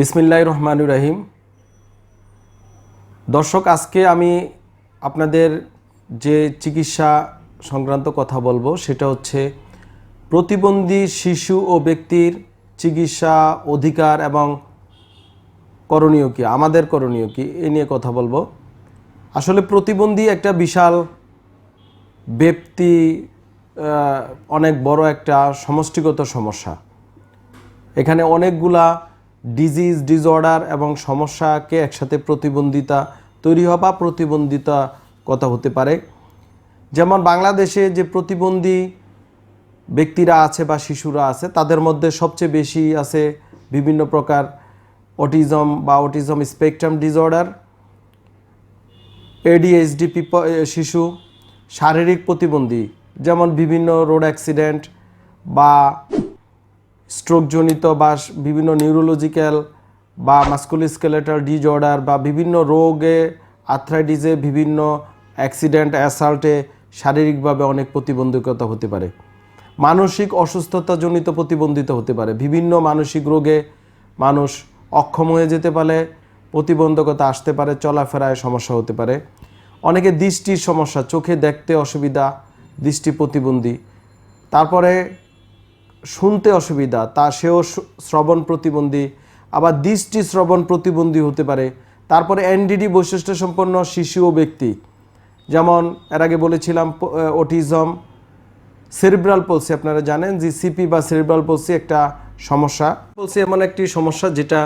বিসমিল্লাহ রহমানুর রাহিম। দর্শক, আজকে আমি আপনাদের যে চিকিৎসা সংক্রান্ত কথা বলব, সেটা হচ্ছে প্রতিবন্ধী শিশু ও ব্যক্তির চিকিৎসা অধিকার এবং করণীয় কি, আমাদের করণীয় কি, এ নিয়ে কথা বলব। আসলে প্রতিবন্ধী একটা বিশাল ব্যক্তি অনেক বড় একটা সমষ্টিগত সমস্যা। এখানে অনেকগুলা ডিজিজ ডিসঅর্ডার এবং সমস্যাকে একসাথে প্রতিবন্ধিতা তৈরি হওয়া বা প্রতিবন্ধিতা কথা হতে পারে। যেমন বাংলাদেশে যে প্রতিবন্ধী ব্যক্তিরা আছে বা শিশুরা আছে, তাদের মধ্যে সবচেয়ে বেশি আছে বিভিন্ন প্রকার অটিজম বা অটিজম স্পেকট্রাম ডিসঅর্ডার এডিএইচডি শিশু, শারীরিক প্রতিবন্ধী, যেমন বিভিন্ন রোড অ্যাক্সিডেন্ট বা স্ট্রোকজনিত বা বিভিন্ন নিউরোলজিক্যাল বা মাস্কুলিস্কেলেটাল ডিজঅর্ডার বা বিভিন্ন রোগে আর্থ্রাইটিসে বিভিন্ন অ্যাক্সিডেন্ট অ্যাসাল্টে শারীরিকভাবে অনেক প্রতিবন্ধকতা হতে পারে। মানসিক অসুস্থতাজনিত প্রতিবন্ধিত হতে পারে। বিভিন্ন মানসিক রোগে মানুষ অক্ষম হয়ে যেতে পারে, প্রতিবন্ধকতা আসতে পারে, চলাফেরায় সমস্যা হতে পারে। অনেকে দৃষ্টির সমস্যা, চোখে দেখতে অসুবিধা, দৃষ্টি প্রতিবন্ধী। তারপরে শুনতে অসুবিধা, তা সেও শ্রবণ প্রতিবন্ধী, আবার দৃষ্টি শ্রবণ প্রতিবন্ধী হতে পারে। তারপরে এনডিডি বৈশিষ্ট্য সম্পন্ন শিশু ও ব্যক্তি, যেমন এর আগে বলেছিলাম অটিজম, সেরিব্রাল পলসি, আপনারা জানেন যে সিপি বা সেরিব্রাল পলসি একটা সমস্যা। পলসি এমন একটি সমস্যা যেটা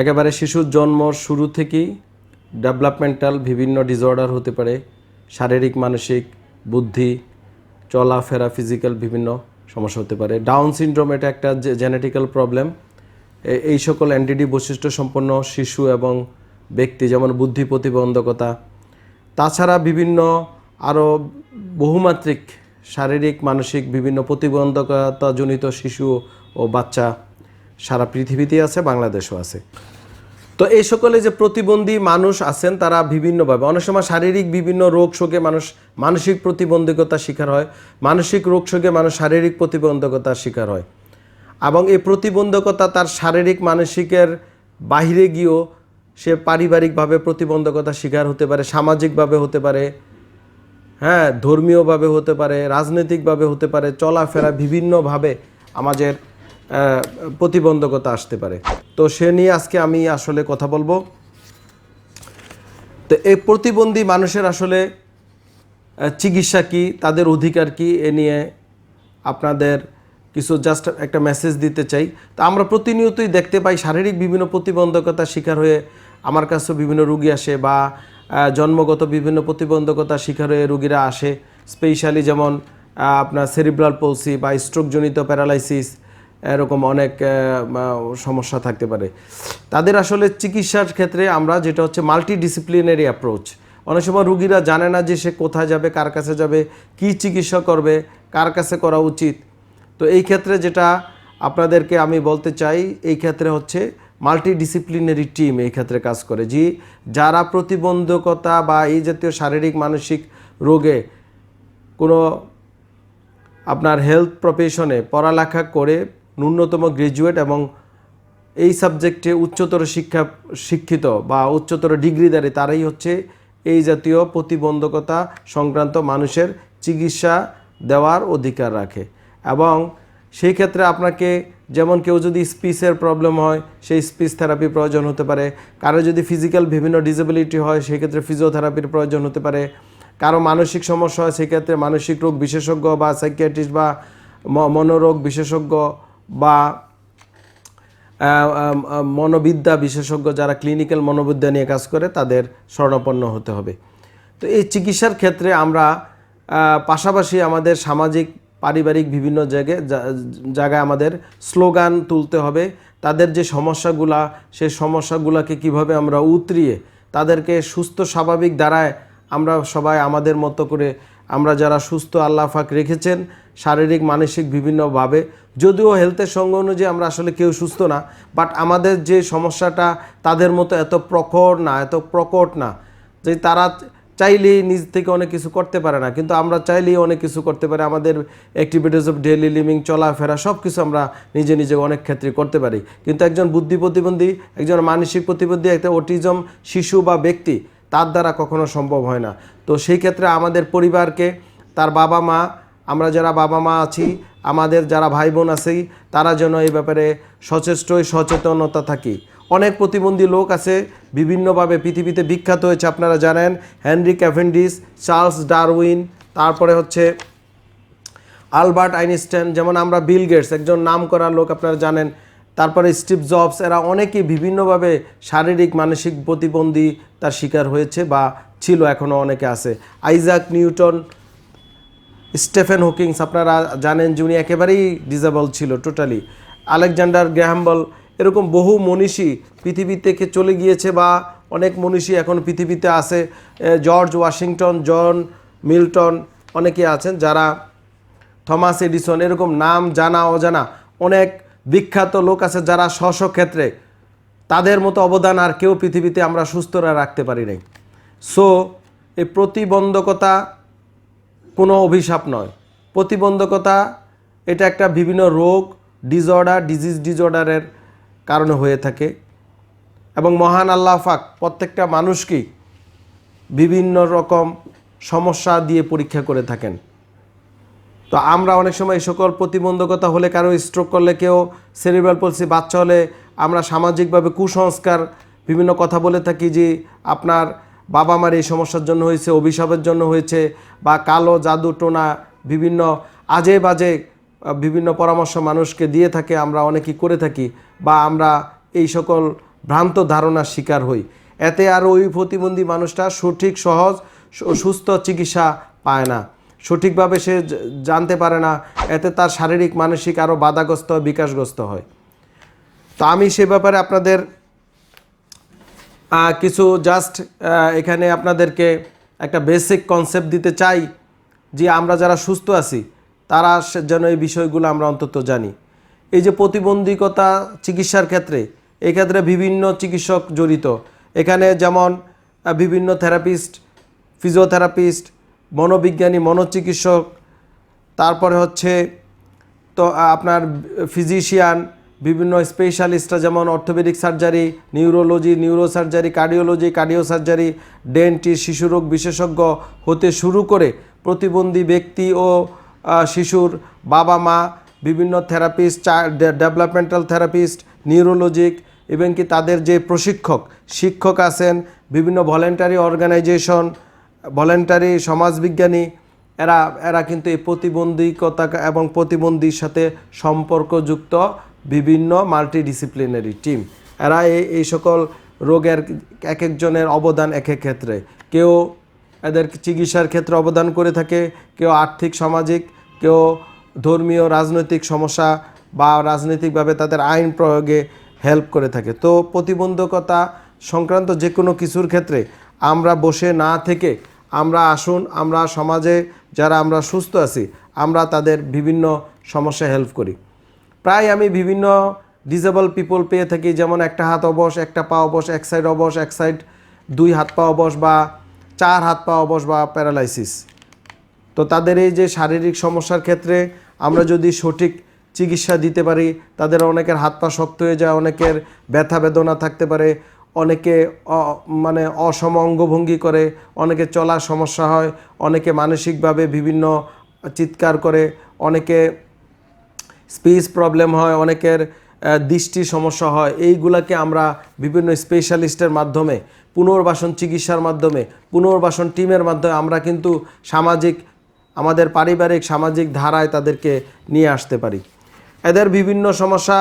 একেবারে শিশুর জন্ম শুরু থেকেই ডেভেলপমেন্টাল বিভিন্ন ডিসঅর্ডার হতে পারে, শারীরিক, মানসিক, বুদ্ধি, চলাফেরা, ফিজিক্যাল বিভিন্ন সমস্যা হতে পারে। ডাউন সিনড্রোম এটা একটা জেনেটিক্যাল প্রবলেম এই সকল অ্যান্টিডি বৈশিষ্ট্য সম্পন্ন শিশু এবং ব্যক্তি, যেমন বুদ্ধি প্রতিবন্ধকতা। তাছাড়া বিভিন্ন আরও বহুমাত্রিক শারীরিক, মানসিক বিভিন্ন প্রতিবন্ধকতাজনিত শিশু ও বাচ্চা সারা পৃথিবীতেই আছে, বাংলাদেশও আছে। তো এই সকলে যে প্রতিবন্ধী মানুষ আছেন, তারা বিভিন্নভাবে, অনেক সময় শারীরিক বিভিন্ন রোগ শোকে মানুষ মানসিক প্রতিবন্ধকতার শিকার হয়, মানসিক রোগ শোকে মানুষ শারীরিক প্রতিবন্ধকতার শিকার হয়। এবং এই প্রতিবন্ধকতা তার শারীরিক, মানসিকের বাইরে গিয়েও সে পারিবারিকভাবে প্রতিবন্ধকতার শিকার হতে পারে, সামাজিকভাবে হতে পারে হ্যাঁ ধর্মীয়ভাবে হতে পারে, রাজনৈতিকভাবে হতে পারে, চলাফেরা বিভিন্নভাবে আমাদের প্রতিবন্ধকতা আসতে পারে। তো সে নিয়ে আজকে আমি আসলে কথা বলব। তো এই প্রতিবন্ধী মানুষের আসলে চিকিৎসা কি, তাদের অধিকার কি, এ নিয়ে আপনাদের কিছু জাস্ট একটা মেসেজ দিতে চাই। তো আমরা প্রতিনিয়তই দেখতে পাই শারীরিক বিভিন্ন প্রতিবন্ধকতা শিকার হয়ে আমার কাছেও বিভিন্ন রুগী আসে বা জন্মগত বিভিন্ন প্রতিবন্ধকতা শিকার হয়ে রুগীরা আসে। স্পেশালি যেমন আপনার সেরিব্রাল পলসি বা স্ট্রোকজনিত প্যারালাইসিস এরকম অনেক সমস্যা থাকতে পারে। তাদের আসলে চিকিৎসার ক্ষেত্রে আমরা যেটা হচ্ছে মাল্টি ডিসিপ্লিনারি অ্যাপ্রোচ অনেক সময় রুগীরা জানে না যে সে কোথায় যাবে, কার কাছে যাবে, কি চিকিৎসা করবে, কার কাছে করা উচিত। তো এই ক্ষেত্রে যেটা আপনাদেরকে আমি বলতে চাই, এই ক্ষেত্রে হচ্ছে মাল্টি ডিসিপ্লিনারি টিম এই ক্ষেত্রে কাজ করে। যে যারা প্রতিবন্ধকতা বা এই জাতীয় শারীরিক, মানসিক রোগে কোনো আপনার হেলথ প্রফেশনে পড়ালেখা করে ন্যূনতম গ্রাজুয়েট এবং এই সাবজেক্টে উচ্চতর শিক্ষা শিক্ষিত বা উচ্চতর ডিগ্রিধারী তারাই হচ্ছে এই জাতীয় প্রতিবন্ধকতা সংক্রান্ত মানুষের চিকিৎসা দেওয়ার অধিকার রাখে। এবং সেই ক্ষেত্রে আপনাকে যেমন কেউ যদি স্পিচের প্রবলেম হয়, সেই স্পিচ থেরাপি প্রয়োজন হতে পারে। কারও যদি ফিজিক্যাল বিভিন্ন ডিসেবিলিটি হয় সেক্ষেত্রে ফিজিওথেরাপির প্রয়োজন হতে পারে। কারও মানসিক সমস্যা হয় সেক্ষেত্রে মানসিক রোগ বিশেষজ্ঞ বা সাইকিয়াট্রিস্ট বা মনোরোগ বিশেষজ্ঞ বা মনোবিদ্যা বিশেষজ্ঞ যারা ক্লিনিক্যাল মনোবিদ্যা নিয়ে কাজ করে, তাদের শরণাপন্ন হতে হবে। তো এই চিকিৎসার ক্ষেত্রে আমরা পাশাপাশি আমাদের সামাজিক, পারিবারিক বিভিন্ন জায়গায় জায়গায় আমাদের স্লোগান তুলতে হবে। তাদের যে সমস্যাগুলা, সেই সমস্যাগুলোকে কীভাবে আমরা উতরিয়ে, তাদেরকে সুস্থ, স্বাভাবিক দ্বারায় আমরা সবাই আমাদের মতো করে, আমরা যারা সুস্থ, আল্লাহ ফাক রেখেছেন, শারীরিক, মানসিক বিভিন্নভাবে যদিও হেলথের সঙ্গে অনুযায়ী আমরা আসলে কেউ সুস্থ না বাট আমাদের যে সমস্যাটা তাদের মতো এত প্রখর না, এত প্রকট না, যে তারা চাইলেই নিজ থেকে অনেক কিছু করতে পারে না, কিন্তু আমরা চাইলেই অনেক কিছু করতে পারি, আমাদের অ্যাক্টিভিটিস অফ ডেইলি লিভিং চলাফেরা সব কিছু আমরা নিজে নিজে অনেক ক্ষেত্রে করতে পারি। কিন্তু একজন বুদ্ধি প্রতিবন্ধী, একজন মানসিক প্রতিবন্ধী, একটা অটিজম শিশু বা ব্যক্তি, তার দ্বারা কখনো সম্ভব হয় না। তো সেই ক্ষেত্রে আমাদের পরিবারকে, তার বাবা মা আমরা যারা বাবা মা আছি, আমাদের যারা ভাই বোন আছি, তারা যেন এই ব্যাপারে সচেষ্টই সচেতনতা থাকি। অনেক প্রতিবন্ধী লোক আছে, বিভিন্নভাবে পৃথিবীতে বিখ্যাত হয়েছে, আপনারা জানেন, হেনরি ক্যাভেন্ডিস, চার্লস ডারউইন, তারপরে হচ্ছে আলবার্ট আইনস্টাইন, যেমন আমরা বিল গেটস, একজন নাম করা লোক আপনারা জানেন, তারপরে স্টিভ জবস, এরা অনেকেই বিভিন্নভাবে শারীরিক, মানসিক প্রতিবন্ধী তার শিকার হয়েছে বা ছিল, এখনও অনেকে আছে। আইজাক নিউটন স্টেফেন হকিংস, আপনারা জানেন যে উনি একেবারেই ডিজেবল ছিল টোটালি। আলেকজান্ডার গ্র্যাহাম্বল এরকম বহু মনীষী পৃথিবী থেকে চলে গিয়েছে বা অনেক মনীষী এখন পৃথিবীতে আছে। জর্জ ওয়াশিংটন, জন মিল্টন অনেকে আছেন যারা থমাস এডিসন, এরকম নাম জানা অজানা অনেক বিখ্যাত লোক আছে যারা স্ব ক্ষেত্রে তাদের মতো অবদান আর কেউ পৃথিবীতে আমরা সুস্থরা রাখতে পারি নাই। সো এই প্রতিবন্ধকতা কোনো অভিশাপ নয়। প্রতিবন্ধকতা এটা একটা বিভিন্ন রোগ ডিজঅর্ডার ডিজিজ ডিজঅর্ডারের কারণে হয়ে থাকে। এবং মহান আল্লাহ পাক প্রত্যেকটা মানুষকেই বিভিন্ন রকম সমস্যা দিয়ে পরীক্ষা করে থাকেন। তো আমরা অনেক সময় সকল প্রতিবন্ধকতা হলে কারও স্ট্রোক করলে কেউ সেরিব্রাল পলসি বাচ্চা হলে আমরা সামাজিকভাবে কুসংস্কার বিভিন্ন কথা বলে থাকি যে আপনার বাবা মার এই সমস্যার জন্য হয়েছে, অভিশাপের জন্য হয়েছে, বা কালো, জাদু, টোনা, বিভিন্ন আজে বাজে বিভিন্ন পরামর্শ মানুষকে দিয়ে থাকে, আমরা অনেকেই করে থাকি, বা আমরা এই সকল ভ্রান্ত ধারণার শিকার হই। এতে আর ওই প্রতিবন্ধী মানুষটা সঠিক, সহজ সুস্থ চিকিৎসা পায় না। সঠিকভাবে সে জানতে পারে না, এতে তার শারীরিক, মানসিক আরও বাধাগ্রস্ত, বিকাশগ্রস্ত হয়। তো আমি সে ব্যাপারে আপনাদের কিছু জাস্ট এখানে আপনাদেরকে একটা বেসিক কনসেপ্ট দিতে চাই যে আমরা যারা সুস্থ আছি, তারা যেন এই বিষয়গুলো আমরা অন্তত জানি। এই যে প্রতিবন্ধকতা চিকিৎসার ক্ষেত্রে, এক্ষেত্রে বিভিন্ন চিকিৎসক জড়িত। এখানে যেমন বিভিন্ন থেরাপিস্ট ফিজিওথেরাপিস্ট মনোবিজ্ঞানী, মনোচিকিৎসক, তারপরে হচ্ছে তো আপনার ফিজিশিয়ান বিভিন্ন স্পেশালিস্টরা যেমন orthopedic surgery neurology neuro surgery cardiology cardio surgery dentist শিশুরোগ বিশেষজ্ঞ হতে শুরু করে প্রতিবন্ধী ব্যক্তি ও শিশুর বাবা মা, বিভিন্ন থেরাপিস্ট ডেভেলপমেন্টাল থেরাপিস্ট নিউরোলজিক এবং কি তাদের যে প্রশিক্ষক, শিক্ষক আছেন, বিভিন্ন ভলেন্টারি অর্গানাইজেশন ভলেন্টারি সমাজবিজ্ঞানী, এরা এরা কিন্তু এই প্রতিবন্ধকতা এবং প্রতিবন্ধীর সাথে সম্পর্কযুক্ত বিভিন্ন মাল্টিডিসিপ্লিনারি টিম এরা এই সকল রোগের এক একজনের অবদান এক এক ক্ষেত্রে। কেউ এদের চিকিৎসার ক্ষেত্রে অবদান করে থাকে, কেউ আর্থিক, সামাজিক, কেউ ধর্মীয়, রাজনৈতিক সমস্যা বা রাজনৈতিকভাবে তাদের আইন প্রয়োগে হেল্প করে থাকে। তো প্রতিবন্ধকতা সংক্রান্ত যে কোনো কিছুর ক্ষেত্রে আমরা বসে না থেকে আমরা আসুন, আমরা সমাজে যারা আমরা সুস্থ আছি, আমরা তাদের বিভিন্ন সমস্যা হেল্প করি। প্রায় আমি বিভিন্ন ডিজেবল পিপল পেয়ে থাকি, যেমন একটা হাত অবশ, একটা পা অবশ, এক সাইড অবশ, এক সাইড দুই হাত পা অবশ বা চার হাত পা অবশ বা প্যারালাইসিস তো তাদের এই যে শারীরিক সমস্যার ক্ষেত্রে আমরা যদি সঠিক চিকিৎসা দিতে পারি, তাদের অনেকের হাত পা শক্ত হয়ে যায়, অনেকের ব্যথা বেদনা থাকতে পারে, অনেকে মানে অসম অঙ্গভঙ্গি করে, অনেকে চলার সমস্যা হয়, অনেকে মানসিকভাবে বিভিন্ন চিৎকার করে, অনেকে স্পেস প্রবলেম হয়, অনেকের দৃষ্টি সমস্যা হয়, এইগুলাকে আমরা বিভিন্ন স্পেশালিস্টের মাধ্যমে, পুনর্বাসন চিকিৎসার মাধ্যমে, পুনর্বাসন টিমের মাধ্যমে আমরা কিন্তু সামাজিক, আমাদের পারিবারিক, সামাজিক ধারায় তাদেরকে নিয়ে আসতে পারি। এদের বিভিন্ন সমস্যা,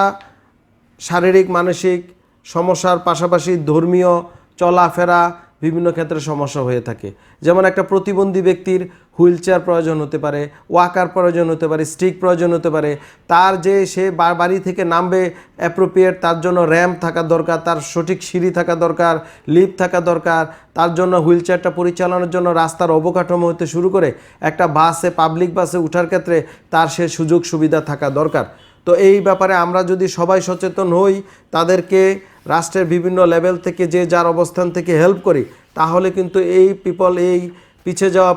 শারীরিক, মানসিক সমস্যার পাশাপাশি ধর্মীয় চলাফেরা বিভিন্ন ক্ষেত্রে সমস্যা হয়ে থাকে। যেমন একটা প্রতিবন্ধী ব্যক্তির হুইল চেয়ার প্রয়োজন হতে পারে, ওয়াকার প্রয়োজন হতে পারে, স্টিক প্রয়োজন হতে পারে, তার যে সে বাড়ি থেকে নামবে অ্যাপ্রোপ্রিয়েট তার জন্য র্যাম্প থাকা দরকার, তার সঠিক সিঁড়ি থাকা দরকার, লিফট থাকা দরকার, তার জন্য হুইল চেয়ারটা পরিচালনার জন্য রাস্তার অবকাঠামো হতে শুরু করে একটা বাসে পাবলিক বাসে ওঠার ক্ষেত্রে তার সে সুযোগ সুবিধা থাকা দরকার। তো এই ব্যাপারে আমরা যদি সবাই সচেতন হই, তাদেরকে রাষ্ট্রের বিভিন্ন লেভেল থেকে যে যার অবস্থান থেকে হেল্প করি, তাহলে কিন্তু এই পিপল এই পিছিয়ে যাওয়া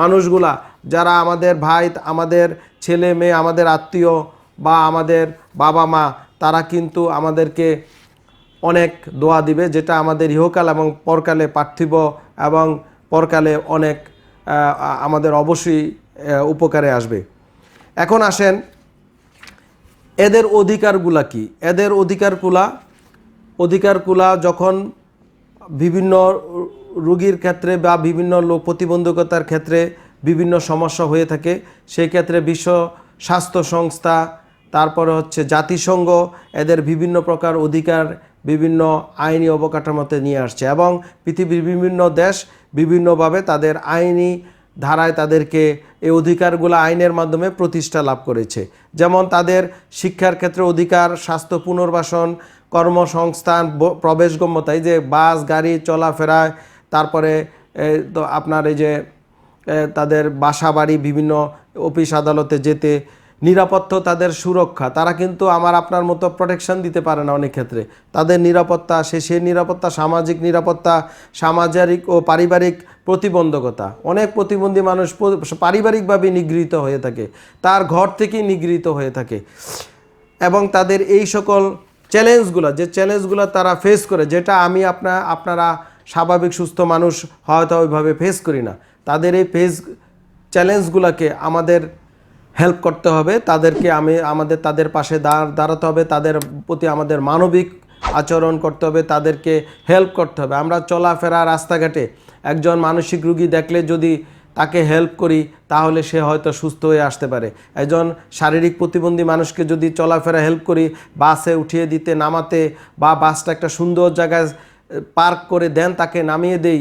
মানুষগুলা, যারা আমাদের ভাই, আমাদের ছেলে মেয়ে, আমাদের আত্মীয় বা আমাদের বাবা মা, তারা কিন্তু আমাদেরকে অনেক দোয়া দিবে, যেটা আমাদের ইহকাল এবং পরকালে পার্থিব এবং পরকালে অনেক আমাদের অবশ্যই উপকারে আসবে। এখন আসেন এদের অধিকারগুলা কি? এদের অধিকারগুলা অধিকারগুলা যখন বিভিন্ন রুগীর ক্ষেত্রে বা বিভিন্ন লোক, প্রতিবন্ধকতার ক্ষেত্রে বিভিন্ন সমস্যা হয়ে থাকে, সেই ক্ষেত্রে বিশ্ব স্বাস্থ্য সংস্থা, তারপরে হচ্ছে জাতিসংঘ, এদের বিভিন্ন প্রকার অধিকার, বিভিন্ন আইনি অবকাঠামোতে নিয়ে আসছে এবং পৃথিবীর বিভিন্ন দেশ বিভিন্নভাবে তাদের আইনি ধারায় তাদেরকে এই অধিকারগুলো আইনের মাধ্যমে প্রতিষ্ঠা লাভ করেছে। যেমন তাদের শিক্ষার ক্ষেত্রে অধিকার, স্বাস্থ্য পুনর্বাসন, কর্মসংস্থান প্রবেশগম্যতা, এই যে বাস, গাড়ি চলাফেরায় তারপরে তো আপনার এই যে তাদের বাসা বাড়ি বিভিন্ন অফিস আদালতে যেতে নিরাপত্তা তাদের সুরক্ষা। তারা কিন্তু আমার আপনার মতো প্রোটেকশন দিতে পারে না অনেক ক্ষেত্রে। তাদের নিরাপত্তা, সে সে নিরাপত্তা, সামাজিক নিরাপত্তা, সামাজিক ও পারিবারিক প্রতিবন্ধকতা। অনেক প্রতিবন্ধী মানুষ পারিবারিকভাবে নিগৃহীত হয়ে থাকে। তার ঘর থেকেই নিগৃহীত হয়ে থাকে। এবং তাদের এই সকল চ্যালেঞ্জগুলো যে চ্যালেঞ্জগুলো তারা ফেস করে, যেটা আমি আপনা, আপনারা স্বাভাবিক সুস্থ মানুষ হয়তো ওইভাবে ফেস করি না। তাদের এই ফেস চ্যালেঞ্জগুলোকে আমাদের হেল্প করতে হবে, তাদেরকে আমি, আমাদের, তাদের পাশে দাঁড়, দাঁড়াতে হবে, তাদের প্রতি আমাদের মানবিক আচরণ করতে হবে, তাদেরকে হেল্প করতে হবে। আমরা চলাফেরা রাস্তাঘাটে একজন মানসিক রুগী দেখলে যদি তাকে হেল্প করি, তাহলে সে হয়তো সুস্থ হয়ে আসতে পারে। একজন শারীরিক প্রতিবন্ধী মানুষকে যদি চলাফেরা হেল্প করি, বাসে উঠিয়ে দিতে, নামাতে বা বাসটা একটা সুন্দর জায়গায় পার্ক করে দেন, তাকে নামিয়ে দেই,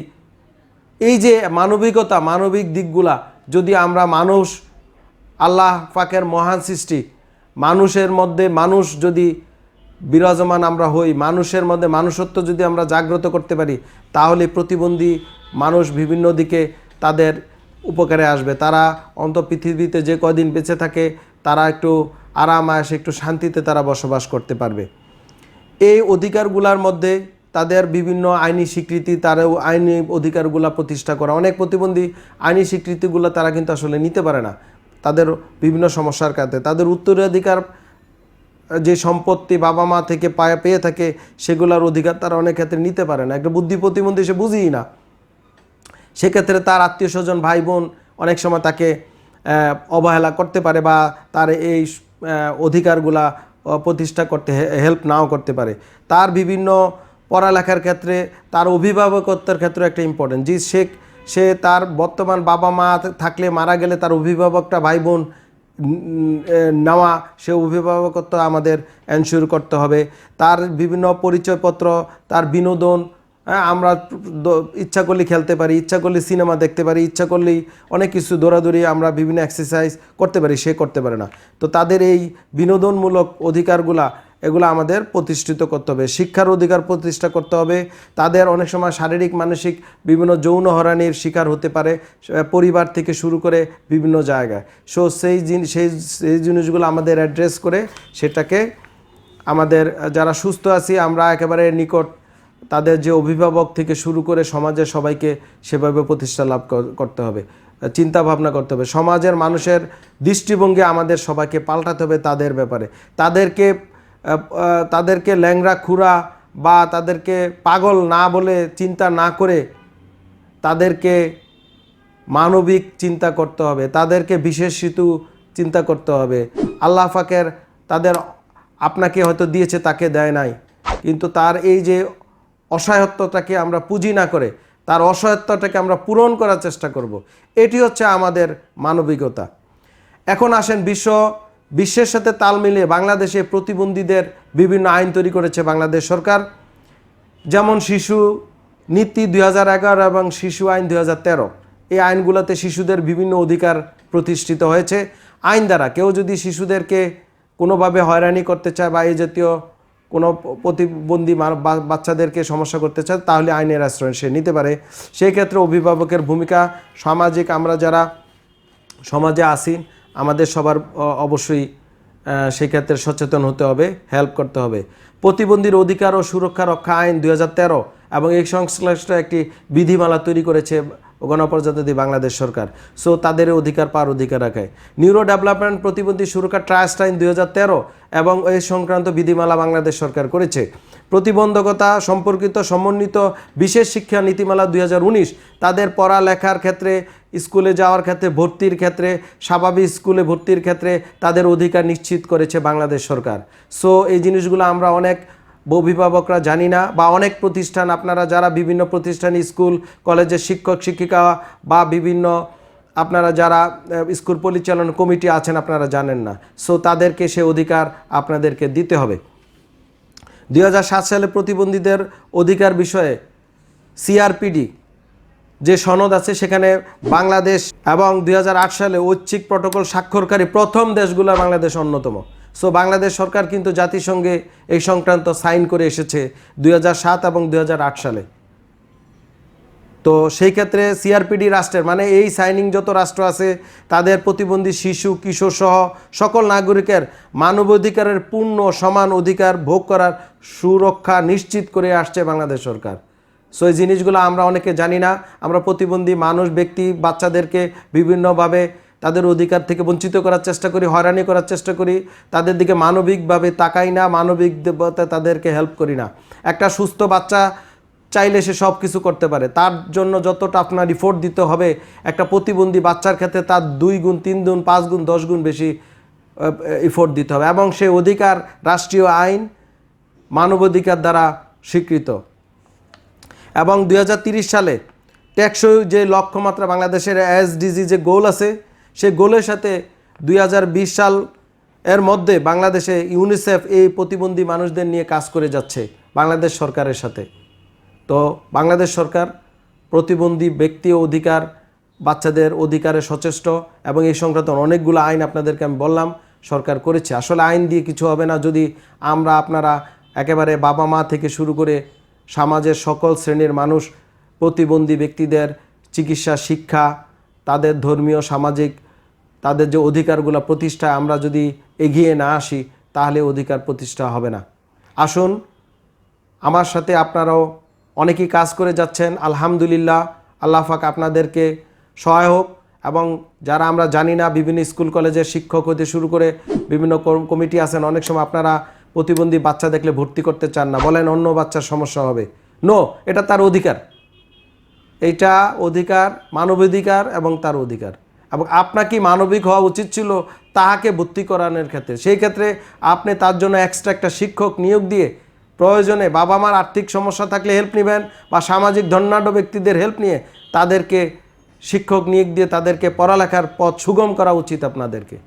এই যে মানবিকতা, মানবিক দিকগুলা, যদি আমরা মানুষ আল্লাহ পাকের মহান সৃষ্টি। মানুষের মধ্যে মানুষ যদি বিরাজমান আমরা হই, মানুষের মধ্যে মানুষত্ব যদি আমরা জাগ্রত করতে পারি, তাহলে প্রতিবন্ধী মানুষ বিভিন্ন দিকে তাদের উপকারে আসবে। তারা অন্ত পৃথিবীতে যে কদিন বেঁচে থাকে, তারা একটু আরাম, আয়সে একটু শান্তিতে তারা বসবাস করতে পারবে। এই অধিকারগুলোর মধ্যে তাদের বিভিন্ন আইনি স্বীকৃতি, তারাও আইনি অধিকারগুলা প্রতিষ্ঠা করা। অনেক প্রতিবন্ধী আইনি স্বীকৃতিগুলো তারা কিন্তু আসলে নিতে পারে না। তাদের বিভিন্ন সমস্যার কারণে। তাদের উত্তরাধিকার, যে সম্পত্তি বাবা মা থেকে পায়ে, পেয়ে থাকে, সেগুলোর অধিকার তারা অনেক ক্ষেত্রে নিতে পারে না। একটা বুদ্ধি প্রতিবন্ধী সে বুঝিই না। সেক্ষেত্রে তার আত্মীয় স্বজন, ভাই বোন অনেক সময় তাকে অবহেলা করতে পারে বা তার এই অধিকারগুলা প্রতিষ্ঠা করতে হেল্প নাও করতে পারে। তার বিভিন্ন পড়ালেখার ক্ষেত্রে তার অভিভাবকত্বের ক্ষেত্রে একটা ইম্পর্টেন্ট যে সে সে তার বর্তমান বাবা মা থাকলে মারা গেলে তার অভিভাবকটা ভাই বোন নেওয়া, সে অভিভাবকত্ব আমাদের এনশিওর করতে হবে। তার বিভিন্ন পরিচয়পত্র, তার বিনোদন আমরা ইচ্ছা করলে খেলতে পারি, ইচ্ছা করলে সিনেমা দেখতে পারি, ইচ্ছা করলেই অনেক কিছু দৌড়াদৌড়ি আমরা বিভিন্ন এক্সারসাইজ করতে পারি, সে করতে পারে না। তো তাদের এই বিনোদনমূলক অধিকারগুলা এগুলো আমাদের প্রতিষ্ঠিত করতে হবে। শিক্ষার অধিকার প্রতিষ্ঠা করতে হবে। তাদের অনেক সময় শারীরিক, মানসিক বিভিন্ন যৌন হরানির শিকার হতে পারে পরিবার থেকে শুরু করে বিভিন্ন জায়গায়। সো সেই জিনিস সেই সেই জিনিসগুলো আমাদের অ্যাড্রেস করে সেটাকে আমাদের, যারা সুস্থ আছি, আমরা একেবারে নিকট তাদের যে অভিভাবক থেকে শুরু করে সমাজের সবাইকে সেভাবে প্রতিষ্ঠা লাভ করতে হবে। চিন্তা ভাবনা করতে হবে। সমাজের মানুষের দৃষ্টিভঙ্গি আমাদের সবাইকে পাল্টাতে হবে তাদের ব্যাপারে। তাদেরকে তাদেরকে ল্যাংরা খুরা বা তাদেরকে পাগল না বলে চিন্তা না করে তাদেরকে মানবিক চিন্তা করতে হবে, তাদেরকে বিশেষ ঋতু চিন্তা করতে হবে আল্লাহ ফাকের তাদের আপনাকে হয়তো দিয়েছে, তাকে দেয় নাই কিন্তু তার এই যে অসহায়ত্বটাকে আমরা পুঁজি না করে, তার অসহায়ত্বটাকে আমরা পূরণ করার চেষ্টা করব। এটি হচ্ছে আমাদের মানবিকতা এখন আসেন বিশ্ব বিশ্বের সাথে তাল মিলিয়ে বাংলাদেশে প্রতিবন্ধীদের বিভিন্ন আইন তৈরি করেছে বাংলাদেশ সরকার, যেমন শিশু নীতি দু হাজার এগারো এবং শিশু আইন দুই হাজার তেরো। এই আইনগুলোতে শিশুদের বিভিন্ন অধিকার প্রতিষ্ঠিত হয়েছে। আইন দ্বারা কেউ যদি শিশুদেরকে কোনোভাবে হয়রানি করতে চায় বা এই জাতীয় কোনো প্রতিবন্ধী বাচ্চাদেরকে সমস্যা করতে চায়, তাহলে আইনের আশ্রয় সে নিতে পারে। সেই ক্ষেত্রে অভিভাবকের ভূমিকা সামাজিক, আমরা যারা সমাজে আসি আমাদের সবার অবশ্যই আহ, সেক্ষেত্রে সচেতন হতে হবে হেল্প করতে হবে। প্রতিবন্ধীর অধিকার ও সুরক্ষা রক্ষা আইন দু হাজার তেরো এবং এই সংশ্লিষ্ট একটি বিধিমালা তৈরি করেছে গণপ্রজাতন্ত্রী বাংলাদেশ সরকার। সো তাদের অধিকার পার অধিকার রাখায়। নিউরো ডেভেলপমেন্ট প্রতিবন্ধী সুরক্ষা ট্রাস্ট আইন দুই হাজার তেরো এবং এই সংক্রান্ত বিধিমালা বাংলাদেশ সরকার করেছে। প্রতিবন্ধকতা সম্পর্কিত সমন্বিত বিশেষ শিক্ষা নীতিমালা দুই হাজার উনিশ, তাদের পড়ালেখার ক্ষেত্রে, স্কুলে যাওয়ার ক্ষেত্রে, ভর্তির ক্ষেত্রে, স্বাভাবিক স্কুলে ভর্তির ক্ষেত্রে তাদের অধিকার নিশ্চিত করেছে বাংলাদেশ সরকার। সো এই জিনিসগুলো আমরা অনেক অভিভাবকরা জানি না বা অনেক প্রতিষ্ঠান, আপনারা যারা বিভিন্ন প্রতিষ্ঠান স্কুল কলেজের শিক্ষক, শিক্ষিকা বা বিভিন্ন আপনারা যারা স্কুল পরিচালনা কমিটি আছেন, আপনারা জানেন না। সো তাদেরকে সে অধিকার আপনাদেরকে দিতে হবে। দুই হাজার সাত সালে প্রতিবন্ধীদের অধিকার বিষয়ে সিআরপিডি যে সনদ আছে, সেখানে বাংলাদেশ এবং দুই হাজার আট সালে ঐচ্ছিক প্রটোকল স্বাক্ষরকারী প্রথম দেশগুলো বাংলাদেশ অন্যতম। সো বাংলাদেশ সরকার কিন্তু জাতিসংঘে এই সংক্রান্ত সাইন করে এসেছে দুই হাজার সাত এবং দু হাজার আট সালে। তো সেই ক্ষেত্রে সিআরপিডি রাষ্ট্রের মানে এই সাইনিং যত রাষ্ট্র আছে, তাদের প্রতিবন্ধী শিশু, কিশোর সহ সকল নাগরিকের মানবাধিকারের পূর্ণ সমান অধিকার ভোগ করার সুরক্ষা নিশ্চিত করে আসছে বাংলাদেশ সরকার। সো এই জিনিসগুলো আমরা অনেকে জানি না। আমরা প্রতিবন্ধী মানুষ, ব্যক্তি, বাচ্চাদেরকে বিভিন্নভাবে তাদের অধিকার থেকে বঞ্চিত করার চেষ্টা করি, হয়রানি করার চেষ্টা করি। তাদের দিকে মানবিকভাবে তাকাই না মানবিক তাদেরকে হেল্প করি না। একটা সুস্থ বাচ্চা চাইলে সে সব কিছু করতে পারে। তার জন্য যতটা আপনার রিফোর্ট দিতে হবে, একটা প্রতিবন্ধী বাচ্চার ক্ষেত্রে তার দুই গুণ, তিন গুণ, পাঁচ গুণ, দশ গুণ বেশি ইফোর্ট দিতে হবে এবং সেই অধিকার রাষ্ট্রীয় আইন, মানবাধিকার দ্বারা স্বীকৃত। এবং দুই সালে টেকসই যে লক্ষ্যমাত্রা বাংলাদেশের এসডিজি যে গোল আছে, সে গোলের সাথে দুই হাজার বিশ সাল এর মধ্যে বাংলাদেশে ইউনিসেফ এই প্রতিবন্ধী মানুষদের নিয়ে কাজ করে যাচ্ছে, বাংলাদেশ সরকারের সাথে। তো বাংলাদেশ সরকার প্রতিবন্ধী ব্যক্তি অধিকার, বাচ্চাদের অধিকারে সচেষ্ট এবং এই সংক্রান্ত অনেকগুলো আইন আপনাদেরকে আমি বললাম, সরকার করেছে। আসলে আইন দিয়ে কিছু হবে না। যদি আমরা আপনারা একেবারে বাবা মা থেকে শুরু করে সমাজের সকল শ্রেণির মানুষ প্রতিবন্ধী ব্যক্তিদের চিকিৎসা, শিক্ষা, তাদের ধর্মীয়, সামাজিক, তাদের যে অধিকারগুলো প্রতিষ্ঠা আমরা যদি এগিয়ে না আসি, তাহলে অধিকার প্রতিষ্ঠা হবে না। আসুন, আমার সাথে আপনারাও অনেকেই কাজ করে যাচ্ছেন, আলহামদুলিল্লাহ, আল্লাহ পাক আপনাদেরকে সহায় হোক এবং যারা আমরা জানি না, বিভিন্ন স্কুল, কলেজের শিক্ষক হতে শুরু করে বিভিন্ন কমিটি আছেন, অনেক সময় আপনারা প্রতিবন্ধী বাচ্চা দেখলে ভর্তি করতে চান না। বলেন অন্য বাচ্চার সমস্যা হবে। নো এটা তার অধিকার। এইটা অধিকার, মানবাধিকার এবং তার অধিকার। এবং আপনাকে মানবিক হওয়া উচিত ছিল তাহাকে ভর্তি করানোর ক্ষেত্রে। সেই ক্ষেত্রে আপনি তার জন্য এক্সট্রা একটা শিক্ষক নিয়োগ দিয়ে প্রয়োজনে বাবা মার আর্থিক সমস্যা থাকলে হেল্প নেবেন বা সামাজিক ধন্যাঢ্য ব্যক্তিদের হেল্প নিয়ে তাদেরকে শিক্ষক নিয়োগ দিয়ে তাদেরকে পড়ালেখার পথ সুগম করা উচিত আপনাদেরকে।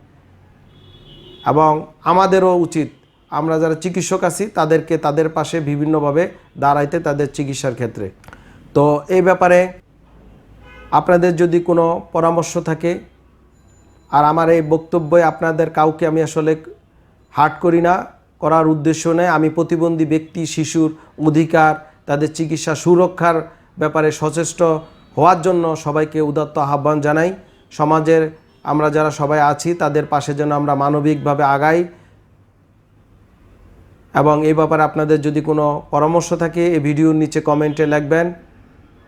এবং আমাদেরও উচিত, আমরা যারা চিকিৎসক আছি তাদেরকে তাদের পাশে বিভিন্নভাবে দাঁড়াইতে তাদের চিকিৎসার ক্ষেত্রে। তো এই ব্যাপারে আপনাদের যদি কোনো পরামর্শ থাকে, আর আমার এই বক্তব্যে আপনাদের কাউকে আমি আসলে হার্ট করি না করার উদ্দেশ্য নেই আমি প্রতিবন্ধী ব্যক্তি, শিশুর অধিকার, তাদের চিকিৎসা সুরক্ষার ব্যাপারে সচেষ্ট হওয়ার জন্য সবাইকে উদাত্ত আহ্বান জানাই। সমাজের আমরা যারা সবাই আছি, তাদের পাশে যেন আমরা মানবিকভাবে আগাই। এবং এই ব্যাপারে আপনাদের যদি কোনো পরামর্শ থাকে এই ভিডিওর নিচে কমেন্টে লিখবেন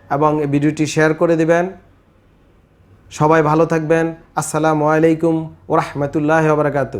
এবং এই ভিডিওটি শেয়ার করে দেবেন। সবাই ভালো থাকবেন। আসসালামু আলাইকুম ওরহমতুল্লাহ বারকাতু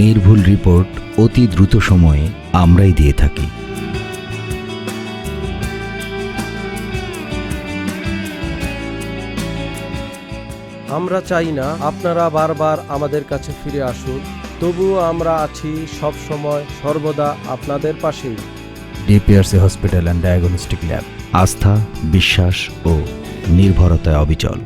নির্ভুল রিপোর্ট অতি দ্রুত সময়ে আমরাই দিয়ে থাকি। আমরা চাই না আপনারা বারবার আমাদের কাছে ফিরে আসুন তবুও আমরা আছি সব সময় সর্বদা আপনাদের পাশেই। DPRC hospital and diagnostic lab আস্থা বিশ্বাস ও নির্ভরতায় অবিচল।